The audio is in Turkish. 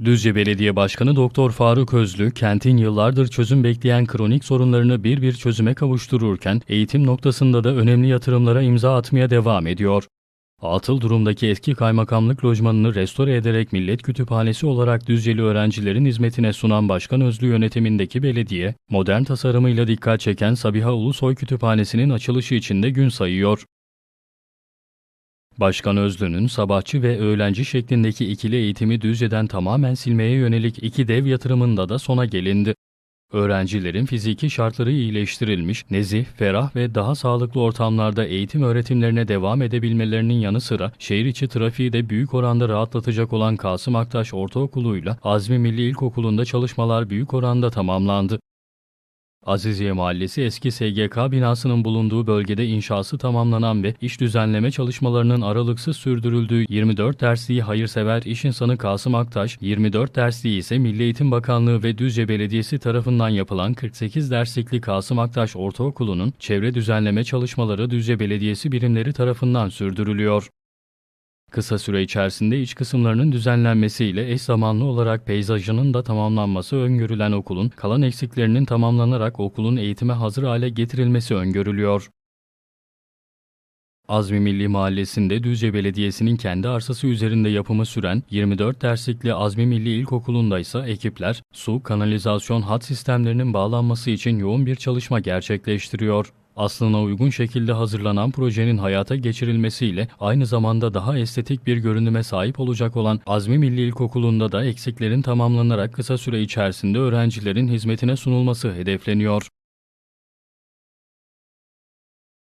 Düzce Belediye Başkanı Doktor Faruk Özlü, kentin yıllardır çözüm bekleyen kronik sorunlarını bir bir çözüme kavuştururken, eğitim noktasında da önemli yatırımlara imza atmaya devam ediyor. Atıl durumdaki eski kaymakamlık lojmanını restore ederek Millet Kütüphanesi olarak Düzceli öğrencilerin hizmetine sunan Başkan Özlü yönetimindeki belediye, modern tasarımıyla dikkat çeken Sabiha Ulusoy Kütüphanesi'nin açılışı için de gün sayıyor. Başkan Özlü'nün sabahçı ve öğlenci şeklindeki ikili eğitimi Düzce'den tamamen silmeye yönelik iki dev yatırımında da sona gelindi. Öğrencilerin fiziki şartları iyileştirilmiş, nezih, ferah ve daha sağlıklı ortamlarda eğitim öğretimlerine devam edebilmelerinin yanı sıra şehir içi trafiği de büyük oranda rahatlatacak olan Kasım Aktaş Ortaokulu'yla Azmi Milli İlkokulu'nda çalışmalar büyük oranda tamamlandı. Aziziye Mahallesi eski SGK binasının bulunduğu bölgede inşası tamamlanan ve iş düzenleme çalışmalarının aralıksız sürdürüldüğü 24 dersliği hayırsever iş insanı Kasım Aktaş, 24 dersliği ise Milli Eğitim Bakanlığı ve Düzce Belediyesi tarafından yapılan 48 derslikli Kasım Aktaş Ortaokulu'nun çevre düzenleme çalışmaları Düzce Belediyesi birimleri tarafından sürdürülüyor. Kısa süre içerisinde iç kısımlarının düzenlenmesiyle eş zamanlı olarak peyzajının da tamamlanması öngörülen okulun kalan eksiklerinin tamamlanarak okulun eğitime hazır hale getirilmesi öngörülüyor. Azmi Milli Mahallesi'nde Düzce Belediyesi'nin kendi arsası üzerinde yapımı süren 24 derslikli Azmi Milli İlkokulu'nda ise ekipler su, kanalizasyon hat sistemlerinin bağlanması için yoğun bir çalışma gerçekleştiriyor. Aslına uygun şekilde hazırlanan projenin hayata geçirilmesiyle aynı zamanda daha estetik bir görünüme sahip olacak olan Azmi Milli İlkokulu'nda da eksiklerin tamamlanarak kısa süre içerisinde öğrencilerin hizmetine sunulması hedefleniyor.